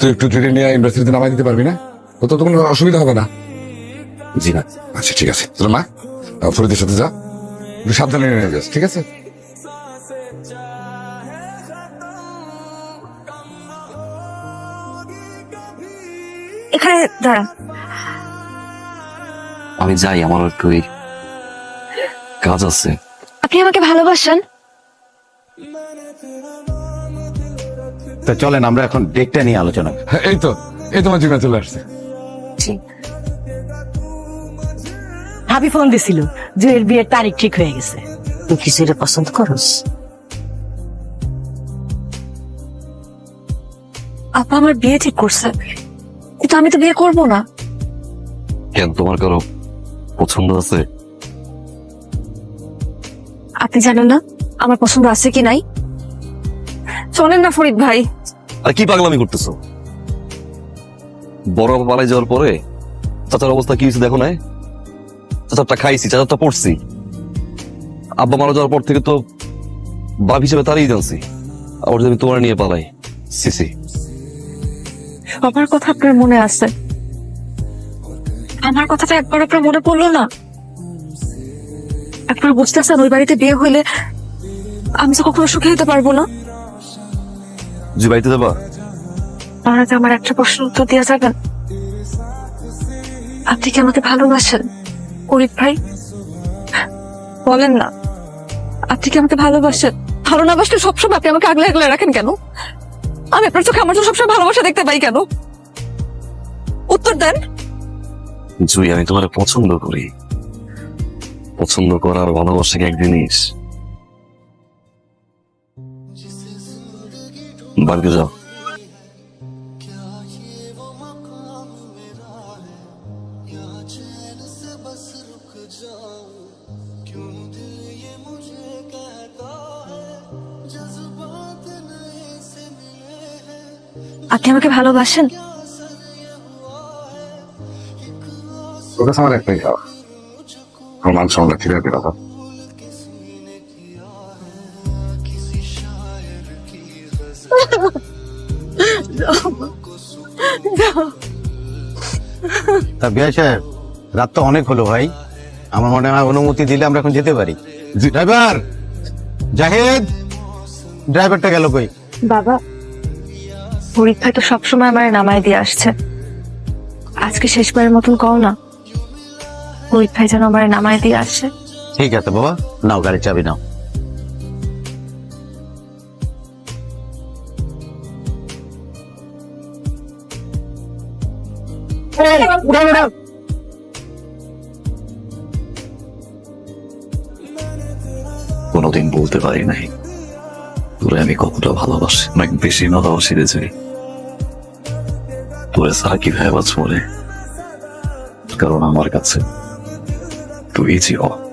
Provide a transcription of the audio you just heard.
তুই একটু ট্রেনে নিয়ে ইউনিভার্সিটিতে নামাই দিতে পারবি না? তো তো কোনো অসুবিধা হবে না। জি না। আচ্ছা ঠিক আছে। তোর মা ফরিদের সাথে যা। একটু সাবধানে নিয়ে যাস ঠিক আছে? এখানে দাঁড়া। আমি যাই আমার একটু কাজ আছে। আপনি আমাকে ভালোবাসেন? তা চলেন আমরা এখন ডেটটা নিয়ে আলোচনা করি। হ্যাঁ, এই তো এই তোমার জীবনে চলে আসছে। ভাবি ফোন দিছিল জুয়ের বিয়ের তারিখ ঠিক হয়ে গেছে। তুই কি সেটা পছন্দ করস? আপা আমার বিয়ে ঠিক করছে। কিন্তু আমি তো বিয়ে করব না। কেন তোমার কারও পছন্দ আছে? আপনি জানেন না আমার পছন্দ আছে কি নাই? চলেন না ফরিদ ভাই। আর কি পাগলামি করতেছো? বড় বাবা পালাই যাওয়ার পরে চাচার অবস্থা কি হয়েছে দেখো নাই? চাচারটা খাইছি চাচারটা পড়ছি। আব্বা মারা যাওয়ার পর থেকে তো বাপ হিসেবে তারই জানছি। আবার যদি তোমার নিয়ে পালাই। সিসি আমার কথা আপনার মনে আছে? আমার কথাটা একবার আপনার মনে পড়ল না? একবার বুঝতেছেন ওই বাড়িতে বিয়ে হইলে আমি তো কখনো সুখে হতে পারব না। জি বাড়িতে যাবা? তার আগে আমার একটা প্রশ্ন উত্তর দেওয়া যাবেন। আপনি কি আমাকে ভালোবাসেন ফরিদ ভাই? বলেন না। আপনি কি আমাকে ভালোবাসেন? ভালো না বাসলে সবসময় আপনি আমাকে আগলে আগলে রাখেন কেন? আমি আপনার চোখে আমার চোখে সবসময় ভালোবাসা দেখতে পাই কেন? উত্তর দেন। জুই আমি তোমার পছন্দ করি। পছন্দ করার ভালোবাসা কি এক জিনিস বাড়িতে যাও আপনি আমাকে ভালোবাসেন? তোর কাছে আমার একটাই খাওয়া মান ঠিক আছে কথা তা বিয়া সাহেব রাত তো অনেক হলো ভাই। আমার মনে হয় অনুমতি দিলে আমরা এখন যেতে পারি। ড্রাইভার! জাহেদ! ড্রাইভারটা গেল কই? বাবা ভাই তো সবসময় আমার নামায় দিয়ে আসছে। আজকে শেষবারের মতন কও না। ফরিদ ভাই যেন আমার নামায় দিয়ে আসছে ঠিক আছে বাবা নাও গাড়ি চাবি নাও। কোনোদিন বলতে পারি নাই। তোরে আমি কতটা ভালোবাসি অনেক বেশি ভালোবাসি রে তোরে ছাড়া কীভাবে বাঁচবো রে কারণ আমার কাছে তুই জীবন